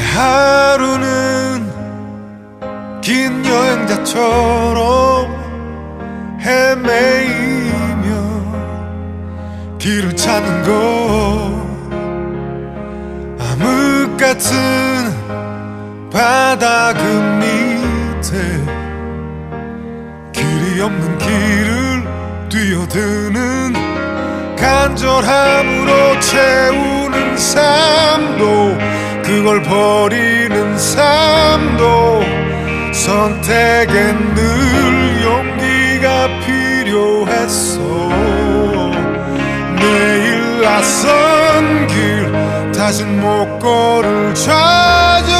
하루는 긴 여행자처럼 헤매이며 길을 찾는 것. 암흑 같은 바다 그 밑에 길이 없는 길을 뛰어드는 간절함으로 채 그걸 버리는 삶도 선택엔 늘 용기가 필요했어. 내일 낯선 길 다신 못 걸을 와도